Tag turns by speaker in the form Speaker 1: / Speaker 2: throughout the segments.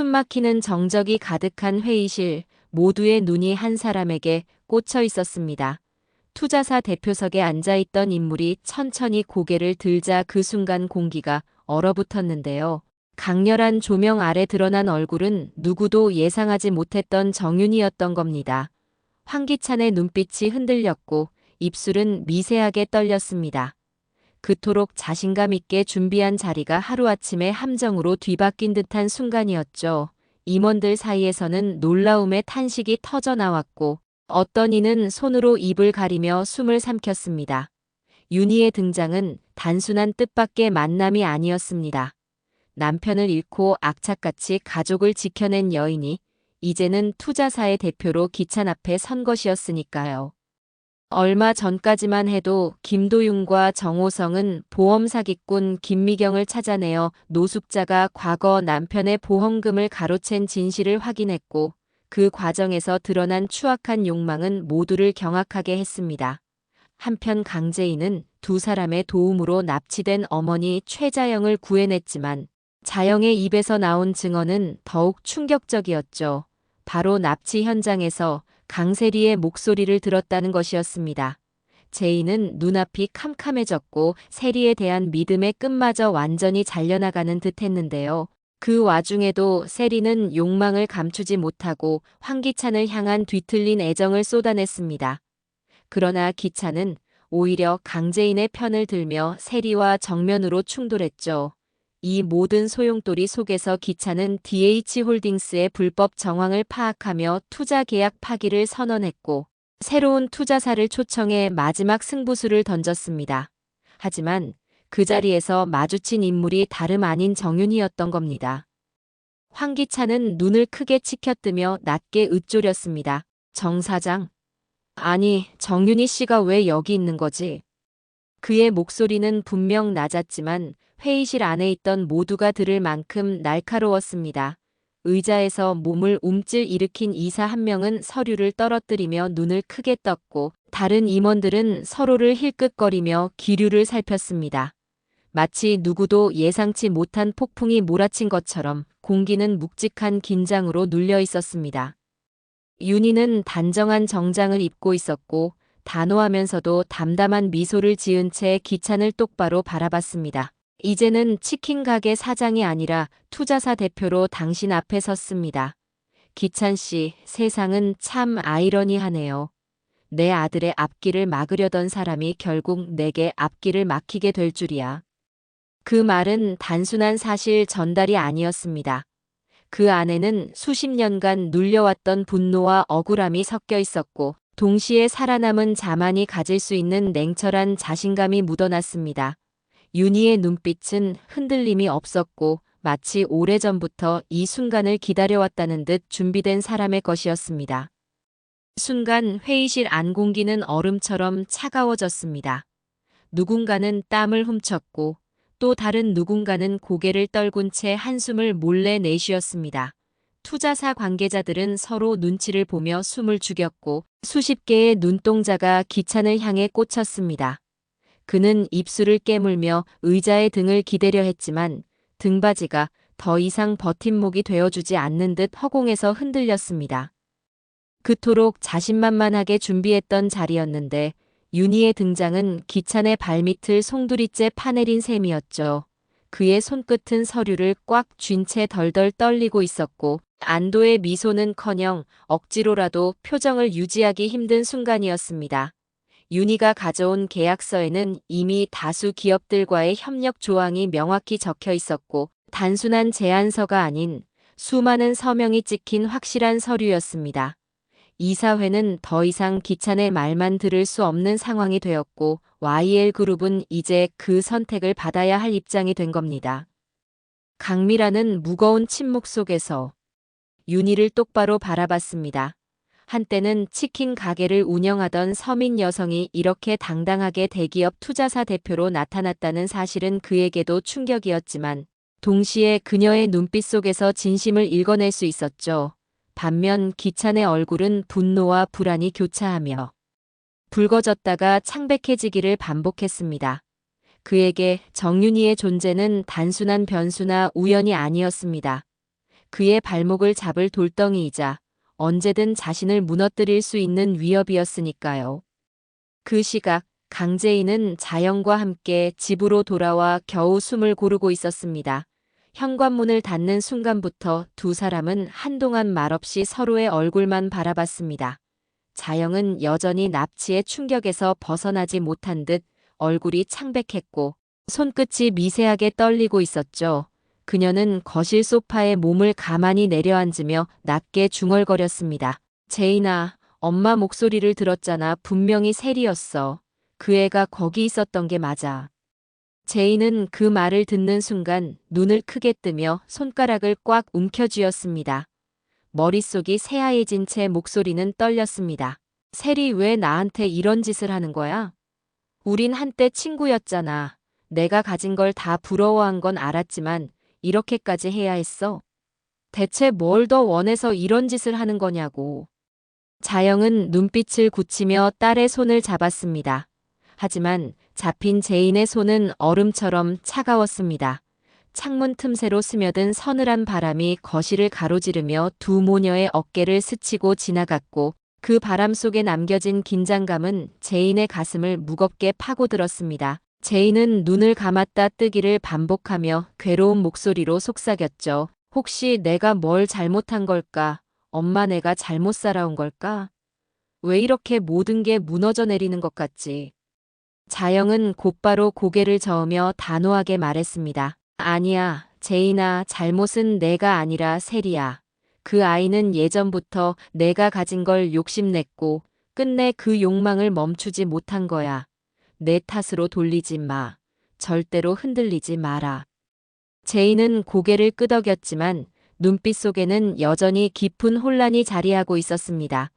Speaker 1: 숨막히는 정적이 가득한 회의실, 모두의 눈이 한 사람에게 꽂혀 있었습니다. 투자사 대표석에 앉아있던 인물이 천천히 고개를 들자 그 순간 공기가 얼어붙었는데요. 강렬한 조명 아래 드러난 얼굴은 누구도 예상하지 못했던 정윤이었던 겁니다. 황기찬의 눈빛이 흔들렸고 입술은 미세하게 떨렸습니다. 그토록 자신감 있게 준비한 자리가 하루아침에 함정으로 뒤바뀐 듯한 순간이었죠. 임원들 사이에서는 놀라움의 탄식이 터져 나왔고 어떤 이는 손으로 입을 가리며 숨을 삼켰습니다. 윤희의 등장은 단순한 뜻밖의 만남이 아니었습니다. 남편을 잃고 악착같이 가족을 지켜낸 여인이 이제는 투자사의 대표로 기찬 앞에 선 것이었으니까요. 얼마 전까지만 해도 김도윤과 정호성은 보험 사기꾼 김미경을 찾아내어 노숙자가 과거 남편의 보험금을 가로챈 진실을 확인했고 그 과정에서 드러난 추악한 욕망은 모두를 경악하게 했습니다. 한편 강재인은 두 사람의 도움으로 납치된 어머니 최자영을 구해냈지만 자영의 입에서 나온 증언은 더욱 충격적이었죠. 바로 납치 현장에서 강세리의 목소리를 들었다는 것이었습니다. 제이는 눈앞이 캄캄해졌고 세리에 대한 믿음의 끝마저 완전히 잘려나가는 듯 했는데요. 그 와중에도 세리는 욕망을 감추지 못하고 황기찬을 향한 뒤틀린 애정을 쏟아냈습니다. 그러나 기찬은 오히려 강재인의 편을 들며 세리와 정면으로 충돌했죠. 이 모든 소용돌이 속에서 기차는 DH홀딩스의 불법 정황을 파악하며 투자 계약 파기를 선언했고 새로운 투자사를 초청해 마지막 승부수를 던졌습니다. 하지만 그 자리에서 마주친 인물이 다름 아닌 정윤이었던 겁니다. 황기차는 눈을 크게 치켜뜨며 낮게 으쪼렸습니다. 정 사장. 아니, 정윤희 씨가 왜 여기 있는 거지? 그의 목소리는 분명 낮았지만 회의실 안에 있던 모두가 들을 만큼 날카로웠습니다. 의자에서 몸을 움찔 일으킨 이사 한 명은 서류를 떨어뜨리며 눈을 크게 떴고 다른 임원들은 서로를 힐끗거리며 기류를 살폈습니다. 마치 누구도 예상치 못한 폭풍이 몰아친 것처럼 공기는 묵직한 긴장으로 눌려 있었습니다. 윤희는 단정한 정장을 입고 있었고 단호하면서도 담담한 미소를 지은 채 기찬을 똑바로 바라봤습니다. 이제는 치킨 가게 사장이 아니라 투자사 대표로 당신 앞에 섰습니다. 기찬 씨, 세상은 참 아이러니하네요. 내 아들의 앞길을 막으려던 사람이 결국 내게 앞길을 막히게 될 줄이야. 그 말은 단순한 사실 전달이 아니었습니다. 그 안에는 수십 년간 눌려왔던 분노와 억울함이 섞여 있었고 동시에 살아남은 자만이 가질 수 있는 냉철한 자신감이 묻어났습니다. 윤희의 눈빛은 흔들림이 없었고 마치 오래전부터 이 순간을 기다려왔다는 듯 준비된 사람의 것이었습니다. 순간 회의실 안 공기는 얼음처럼 차가워졌습니다. 누군가는 땀을 훔쳤고 또 다른 누군가는 고개를 떨군 채 한숨을 몰래 내쉬었습니다. 투자사 관계자들은 서로 눈치를 보며 숨을 죽였고 수십 개의 눈동자가 기찬을 향해 꽂혔습니다. 그는 입술을 깨물며 의자의 등을 기대려 했지만 등받이가 더 이상 버팀목이 되어주지 않는 듯 허공에서 흔들렸습니다. 그토록 자신만만하게 준비했던 자리였는데 윤희의 등장은 기찬의 발밑을 송두리째 파내린 셈이었죠. 그의 손끝은 서류를 꽉 쥔 채 덜덜 떨리고 있었고 안도의 미소는커녕 억지로라도 표정을 유지하기 힘든 순간이었습니다. 윤희가 가져온 계약서에는 이미 다수 기업들과의 협력 조항이 명확히 적혀 있었고 단순한 제안서가 아닌 수많은 서명이 찍힌 확실한 서류였습니다. 이사회는 더 이상 기찬의 말만 들을 수 없는 상황이 되었고 YL그룹은 이제 그 선택을 받아야 할 입장이 된 겁니다. 강미라는 무거운 침묵 속에서 윤희를 똑바로 바라봤습니다. 한때는 치킨 가게를 운영하던 서민 여성이 이렇게 당당하게 대기업 투자사 대표로 나타났다는 사실은 그에게도 충격이었지만 동시에 그녀의 눈빛 속에서 진심을 읽어낼 수 있었죠. 반면 기찬의 얼굴은 분노와 불안이 교차하며 붉어졌다가 창백해지기를 반복했습니다. 그에게 정윤희의 존재는 단순한 변수나 우연이 아니었습니다. 그의 발목을 잡을 돌덩이이자 언제든 자신을 무너뜨릴 수 있는 위협이었으니까요. 그 시각 강재인은 자영과 함께 집으로 돌아와 겨우 숨을 고르고 있었습니다. 현관문을 닫는 순간부터 두 사람은 한동안 말없이 서로의 얼굴만 바라봤습니다. 자영은 여전히 납치의 충격에서 벗어나지 못한 듯 얼굴이 창백했고 손끝이 미세하게 떨리고 있었죠. 그녀는 거실 소파에 몸을 가만히 내려앉으며 낮게 중얼거렸습니다. 제인아, 엄마 목소리를 들었잖아. 분명히 셀이었어. 그 애가 거기 있었던 게 맞아. 제인은 그 말을 듣는 순간 눈을 크게 뜨며 손가락을 꽉 움켜쥐었습니다. 머릿속이 새하얘진 채 목소리는 떨렸습니다. 셀이 왜 나한테 이런 짓을 하는 거야? 우린 한때 친구였잖아. 내가 가진 걸 다 부러워한 건 알았지만 이렇게까지 해야 했어? 대체 뭘 더 원해서 이런 짓을 하는 거냐고. 자영은 눈빛을 굳히며 딸의 손을 잡았습니다. 하지만 잡힌 제인의 손은 얼음처럼 차가웠습니다. 창문 틈새로 스며든 서늘한 바람이 거실을 가로지르며 두 모녀의 어깨를 스치고 지나갔고 그 바람 속에 남겨진 긴장감은 제인의 가슴을 무겁게 파고들었습니다. 제인은 눈을 감았다 뜨기를 반복하며 괴로운 목소리로 속삭였죠. 혹시 내가 뭘 잘못한 걸까? 엄마 내가 잘못 살아온 걸까? 왜 이렇게 모든 게 무너져 내리는 것 같지? 자영은 곧바로 고개를 저으며 단호하게 말했습니다. 아니야, 제인아, 잘못은 내가 아니라 셀이야. 그 아이는 예전부터 내가 가진 걸 욕심냈고 끝내 그 욕망을 멈추지 못한 거야. 내 탓으로 돌리지 마. 절대로 흔들리지 마라. 제인은 고개를 끄덕였지만 눈빛 속에는 여전히 깊은 혼란이 자리하고 있었습니다.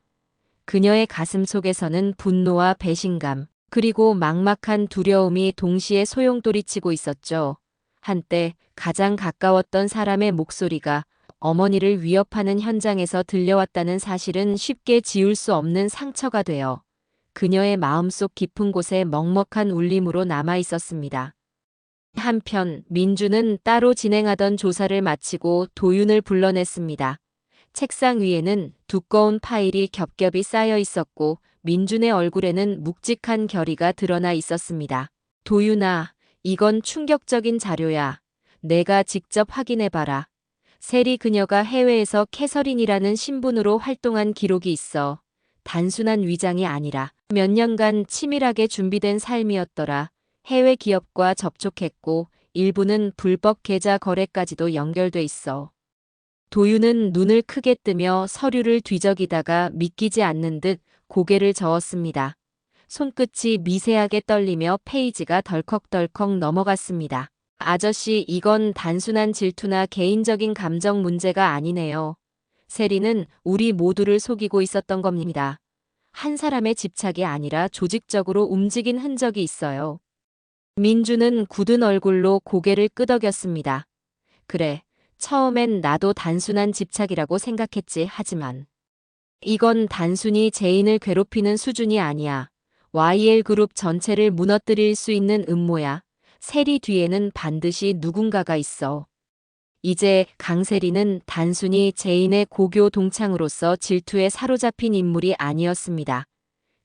Speaker 1: 그녀의 가슴 속에서는 분노와 배신감, 그리고 막막한 두려움이 동시에 소용돌이치고 있었죠. 한때 가장 가까웠던 사람의 목소리가 어머니를 위협하는 현장에서 들려왔다는 사실은 쉽게 지울 수 없는 상처가 되어 그녀의 마음속 깊은 곳에 먹먹한 울림으로 남아 있었습니다. 한편 민주는 따로 진행하던 조사를 마치고 도윤을 불러냈습니다. 책상 위에는 두꺼운 파일이 겹겹이 쌓여 있었고 민준의 얼굴에는 묵직한 결의가 드러나 있었습니다. 도윤아, 이건 충격적인 자료야. 내가 직접 확인해봐라. 세리 그녀가 해외에서 캐서린이라는 신분으로 활동한 기록이 있어. 단순한 위장이 아니라 몇 년간 치밀하게 준비된 삶이었더라. 해외 기업과 접촉했고 일부는 불법 계좌 거래까지도 연결돼 있어. 도윤은 눈을 크게 뜨며 서류를 뒤적이다가 믿기지 않는 듯 고개를 저었습니다. 손끝이 미세하게 떨리며 페이지가 덜컥덜컥 넘어갔습니다. 아저씨, 이건 단순한 질투나 개인적인 감정 문제가 아니네요. 세리는 우리 모두를 속이고 있었던 겁니다. 한 사람의 집착이 아니라 조직적으로 움직인 흔적이 있어요. 민주는 굳은 얼굴로 고개를 끄덕였습니다. 그래, 처음엔 나도 단순한 집착이라고 생각했지 하지만 이건 단순히 제인을 괴롭히는 수준이 아니야. YL 그룹 전체를 무너뜨릴 수 있는 음모야. 세리 뒤에는 반드시 누군가가 있어. 이제 강세리는 단순히 제인의 고교 동창으로서 질투에 사로잡힌 인물이 아니었습니다.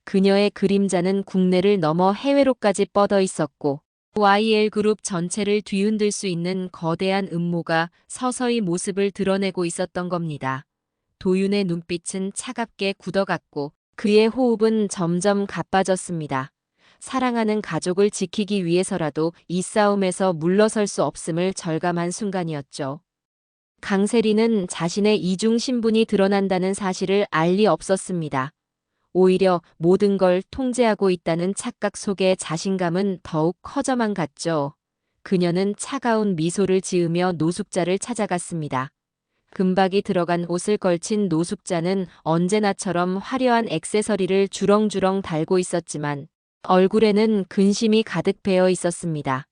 Speaker 1: 그녀의 그림자는 국내를 넘어 해외로까지 뻗어 있었고 YL 그룹 전체를 뒤흔들 수 있는 거대한 음모가 서서히 모습을 드러내고 있었던 겁니다. 도윤의 눈빛은 차갑게 굳어갔고 그의 호흡은 점점 가빠졌습니다. 사랑하는 가족을 지키기 위해서라도 이 싸움에서 물러설 수 없음을 절감한 순간이었죠. 강세리는 자신의 이중 신분이 드러난다는 사실을 알 리 없었습니다. 오히려 모든 걸 통제하고 있다는 착각 속에 자신감은 더욱 커져만 갔죠. 그녀는 차가운 미소를 지으며 노숙자를 찾아갔습니다. 금박이 들어간 옷을 걸친 노숙자는 언제나처럼 화려한 액세서리를 주렁주렁 달고 있었지만 얼굴에는 근심이 가득 배어 있었습니다.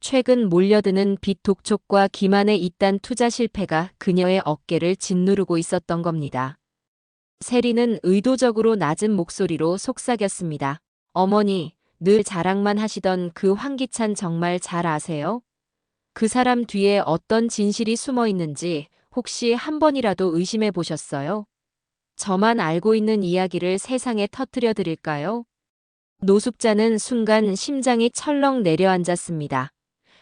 Speaker 1: 최근 몰려드는 빚 독촉과 기만의 잇단 투자 실패가 그녀의 어깨를 짓누르고 있었던 겁니다. 세리는 의도적으로 낮은 목소리로 속삭였습니다. 어머니, 늘 자랑만 하시던 그 황기찬 정말 잘 아세요? 그 사람 뒤에 어떤 진실이 숨어 있는지 혹시 한 번이라도 의심해 보셨어요? 저만 알고 있는 이야기를 세상에 터뜨려 드릴까요? 노숙자는 순간 심장이 철렁 내려앉았습니다.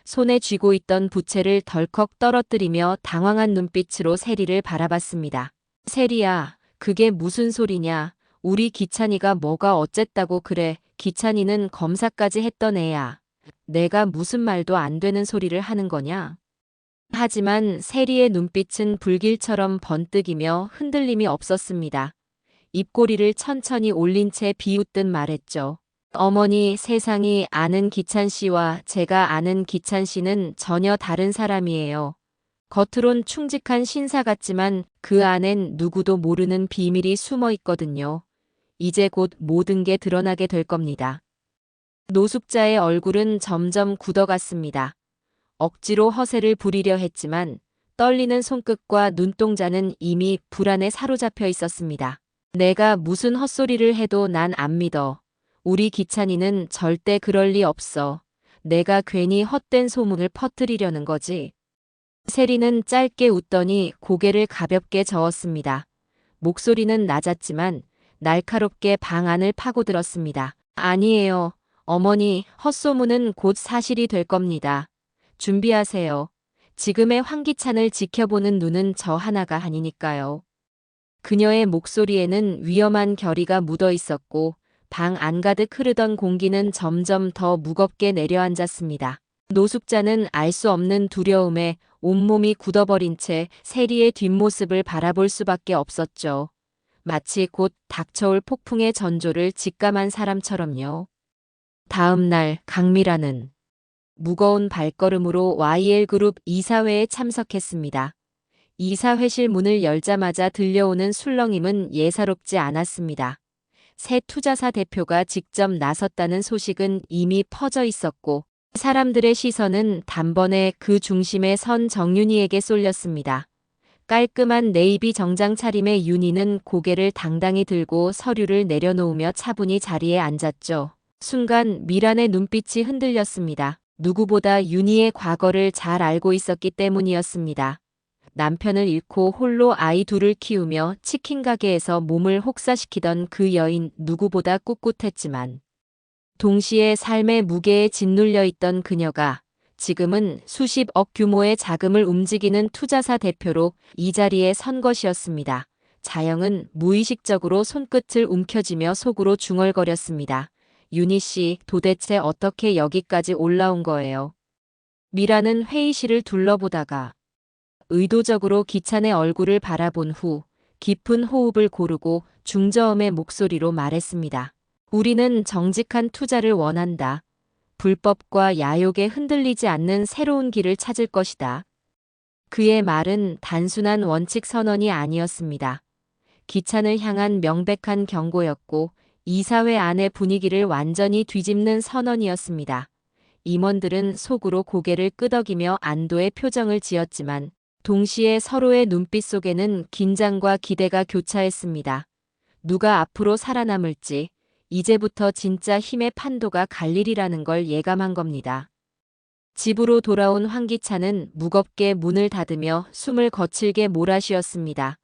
Speaker 1: 손에 쥐고 있던 부채를 덜컥 떨어뜨리며 당황한 눈빛으로 세리를 바라봤습니다. 세리야, 그게 무슨 소리냐? 우리 기찬이가 뭐가 어쨌다고 그래. 기찬이는 검사까지 했던 애야. 내가 무슨 말도 안 되는 소리를 하는 거냐? 하지만 세리의 눈빛은 불길처럼 번뜩이며 흔들림이 없었습니다. 입꼬리를 천천히 올린 채 비웃듯 말했죠. 어머니 세상이 아는 기찬 씨와 제가 아는 기찬 씨는 전혀 다른 사람이에요. 겉으론 충직한 신사 같지만 그 안엔 누구도 모르는 비밀이 숨어 있거든요. 이제 곧 모든 게 드러나게 될 겁니다. 노숙자의 얼굴은 점점 굳어갔습니다. 억지로 허세를 부리려 했지만 떨리는 손끝과 눈동자는 이미 불안에 사로잡혀 있었습니다. 내가 무슨 헛소리를 해도 난 안 믿어. 우리 기찬이는 절대 그럴 리 없어. 내가 괜히 헛된 소문을 퍼뜨리려는 거지. 세리는 짧게 웃더니 고개를 가볍게 저었습니다. 목소리는 낮았지만 날카롭게 방 안을 파고들었습니다. 아니에요. 어머니, 헛소문은 곧 사실이 될 겁니다. 준비하세요. 지금의 황기찬을 지켜보는 눈은 저 하나가 아니니까요. 그녀의 목소리에는 위험한 결의가 묻어 있었고 방 안가득 흐르던 공기는 점점 더 무겁게 내려앉았습니다. 노숙자는 알 수 없는 두려움에 온몸이 굳어버린 채 세리의 뒷모습을 바라볼 수밖에 없었죠. 마치 곧 닥쳐올 폭풍의 전조를 직감한 사람처럼요. 다음 날 강미라는 무거운 발걸음으로 YL그룹 이사회에 참석했습니다. 이사회실 문을 열자마자 들려오는 술렁임은 예사롭지 않았습니다. 새 투자사 대표가 직접 나섰다는 소식은 이미 퍼져 있었고 사람들의 시선은 단번에 그 중심에 선 정윤희에게 쏠렸습니다. 깔끔한 네이비 정장 차림의 윤희는 고개를 당당히 들고 서류를 내려놓으며 차분히 자리에 앉았죠. 순간 미란의 눈빛이 흔들렸습니다. 누구보다 윤희의 과거를 잘 알고 있었기 때문이었습니다. 남편을 잃고 홀로 아이 둘을 키우며 치킨 가게에서 몸을 혹사시키던 그 여인 누구보다 꿋꿋했지만 동시에 삶의 무게에 짓눌려 있던 그녀가 지금은 수십억 규모의 자금을 움직이는 투자사 대표로 이 자리에 선 것이었습니다. 자영은 무의식적으로 손끝을 움켜쥐며 속으로 중얼거렸습니다. 윤희 씨, 도대체 어떻게 여기까지 올라온 거예요? 미라는 회의실을 둘러보다가 의도적으로 기찬의 얼굴을 바라본 후 깊은 호흡을 고르고 중저음의 목소리로 말했습니다. 우리는 정직한 투자를 원한다. 불법과 야욕에 흔들리지 않는 새로운 길을 찾을 것이다. 그의 말은 단순한 원칙 선언이 아니었습니다. 기찬을 향한 명백한 경고였고 이사회 안의 분위기를 완전히 뒤집는 선언이었습니다. 임원들은 속으로 고개를 끄덕이며 안도의 표정을 지었지만 동시에 서로의 눈빛 속에는 긴장과 기대가 교차했습니다. 누가 앞으로 살아남을지 이제부터 진짜 힘의 판도가 갈리리라는 걸 예감한 겁니다. 집으로 돌아온 황기찬은 무겁게 문을 닫으며 숨을 거칠게 몰아쉬었습니다.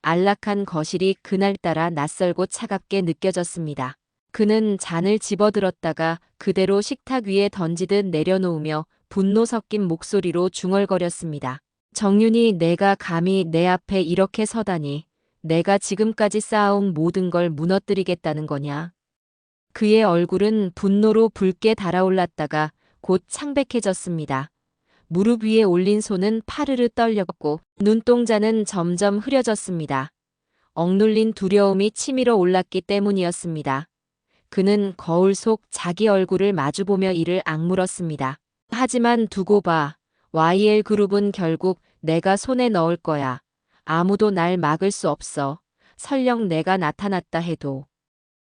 Speaker 1: 안락한 거실이 그날따라 낯설고 차갑게 느껴졌습니다. 그는 잔을 집어들었다가 그대로 식탁 위에 던지듯 내려놓으며 분노 섞인 목소리로 중얼거렸습니다. 정윤이 내가 감히 내 앞에 이렇게 서다니 내가 지금까지 쌓아온 모든 걸 무너뜨리겠다는 거냐. 그의 얼굴은 분노로 붉게 달아올랐다가 곧 창백해졌습니다. 무릎 위에 올린 손은 파르르 떨렸고 눈동자는 점점 흐려졌습니다. 억눌린 두려움이 치밀어 올랐기 때문이었습니다. 그는 거울 속 자기 얼굴을 마주보며 이를 악물었습니다. 하지만 두고 봐. YL 그룹은 결국 내가 손에 넣을 거야. 아무도 날 막을 수 없어. 설령 내가 나타났다 해도.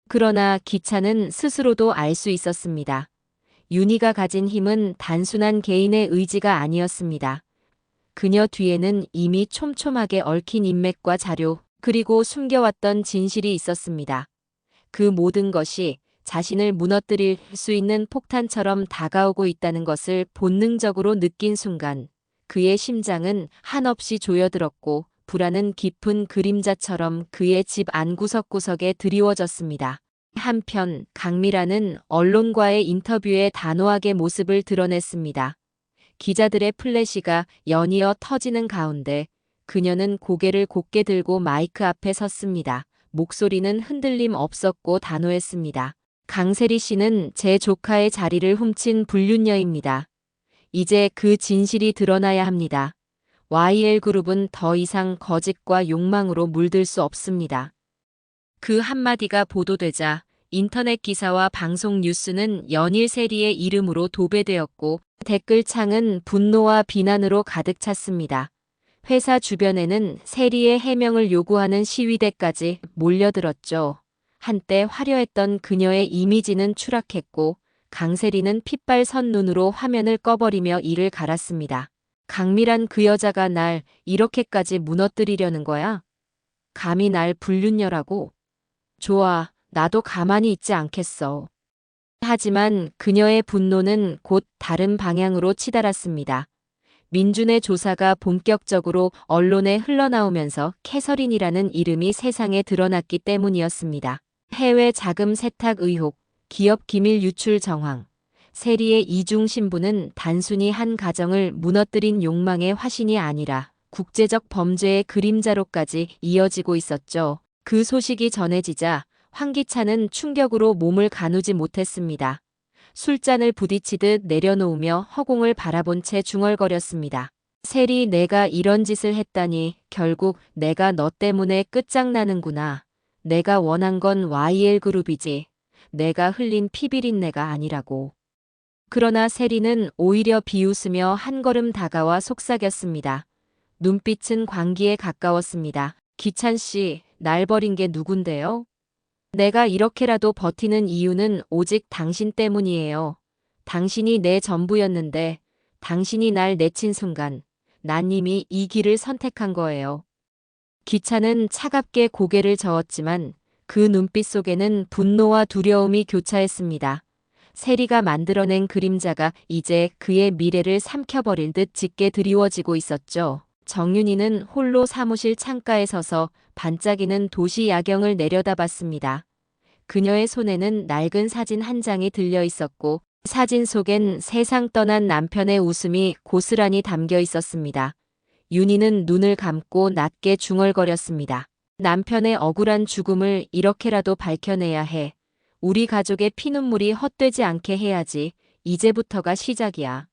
Speaker 1: 그러나 기차는 스스로도 알 수 있었습니다. 윤희가 가진 힘은 단순한 개인의 의지가 아니었습니다. 그녀 뒤에는 이미 촘촘하게 얽힌 인맥과 자료, 그리고 숨겨왔던 진실이 있었습니다. 그 모든 것이 자신을 무너뜨릴 수 있는 폭탄처럼 다가오고 있다는 것을 본능적으로 느낀 순간 그의 심장은 한없이 조여들었고 불안은 깊은 그림자처럼 그의 집 안구석구석에 드리워졌습니다. 한편 강미라는 언론과의 인터뷰에 단호하게 모습을 드러냈습니다. 기자들의 플래시가 연이어 터지는 가운데 그녀는 고개를 곧게 들고 마이크 앞에 섰습니다. 목소리는 흔들림 없었고 단호했습니다. 강세리 씨는 제 조카의 자리를 훔친 불륜녀입니다. 이제 그 진실이 드러나야 합니다. YL그룹은 더 이상 거짓과 욕망으로 물들 수 없습니다. 그 한마디가 보도되자 인터넷 기사와 방송 뉴스는 연일 세리의 이름으로 도배되었고 댓글창은 분노와 비난으로 가득 찼습니다. 회사 주변에는 세리의 해명을 요구하는 시위대까지 몰려들었죠. 한때 화려했던 그녀의 이미지는 추락했고 강세리는 핏발 선 눈으로 화면을 꺼버리며 이를 갈았습니다. 강미란 그 여자가 날 이렇게까지 무너뜨리려는 거야? 감히 날 불륜녀라고? 좋아, 나도 가만히 있지 않겠어. 하지만 그녀의 분노는 곧 다른 방향으로 치달았습니다. 민준의 조사가 본격적으로 언론에 흘러나오면서 캐서린이라는 이름이 세상에 드러났기 때문이었습니다. 해외 자금 세탁 의혹, 기업 기밀 유출 정황, 세리의 이중 신부는 단순히 한 가정을 무너뜨린 욕망의 화신이 아니라 국제적 범죄의 그림자로까지 이어지고 있었죠. 그 소식이 전해지자 황기찬은 충격으로 몸을 가누지 못했습니다. 술잔을 부딪히듯 내려놓으며 허공을 바라본 채 중얼거렸습니다. 세리 내가 이런 짓을 했다니 결국 내가 너 때문에 끝장나는구나. 내가 원한 건 YL그룹이지. 내가 흘린 피비린내가 아니라고. 그러나 세리는 오히려 비웃으며 한 걸음 다가와 속삭였습니다. 눈빛은 광기에 가까웠습니다. 기찬 씨, 날 버린 게 누군데요? 내가 이렇게라도 버티는 이유는 오직 당신 때문이에요. 당신이 내 전부였는데, 당신이 날 내친 순간, 난 이미 이 길을 선택한 거예요. 기차는 차갑게 고개를 저었지만 그 눈빛 속에는 분노와 두려움이 교차했습니다. 세리가 만들어낸 그림자가 이제 그의 미래를 삼켜버릴 듯 짙게 드리워지고 있었죠. 정윤이는 홀로 사무실 창가에 서서 반짝이는 도시 야경을 내려다봤습니다. 그녀의 손에는 낡은 사진 한 장이 들려 있었고 사진 속엔 세상 떠난 남편의 웃음이 고스란히 담겨 있었습니다. 윤희는 눈을 감고 낮게 중얼거렸습니다. 남편의 억울한 죽음을 이렇게라도 밝혀내야 해. 우리 가족의 피눈물이 헛되지 않게 해야지. 이제부터가 시작이야.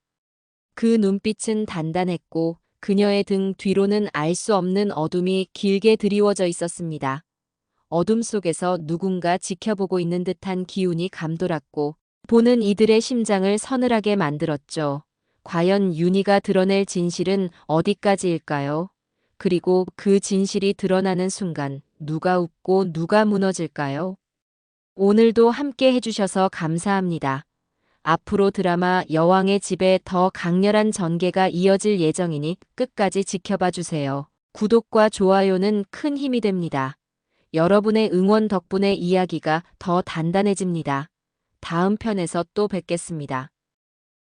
Speaker 1: 그 눈빛은 단단했고 그녀의 등 뒤로는 알 수 없는 어둠이 길게 드리워져 있었습니다. 어둠 속에서 누군가 지켜보고 있는 듯한 기운이 감돌았고 보는 이들의 심장을 서늘하게 만들었죠. 과연 윤희가 드러낼 진실은 어디까지일까요? 그리고 그 진실이 드러나는 순간 누가 웃고 누가 무너질까요? 오늘도 함께 해주셔서 감사합니다. 앞으로 드라마 여왕의 집에 더 강렬한 전개가 이어질 예정이니 끝까지 지켜봐 주세요. 구독과 좋아요는 큰 힘이 됩니다. 여러분의 응원 덕분에 이야기가 더 단단해집니다. 다음 편에서 또 뵙겠습니다.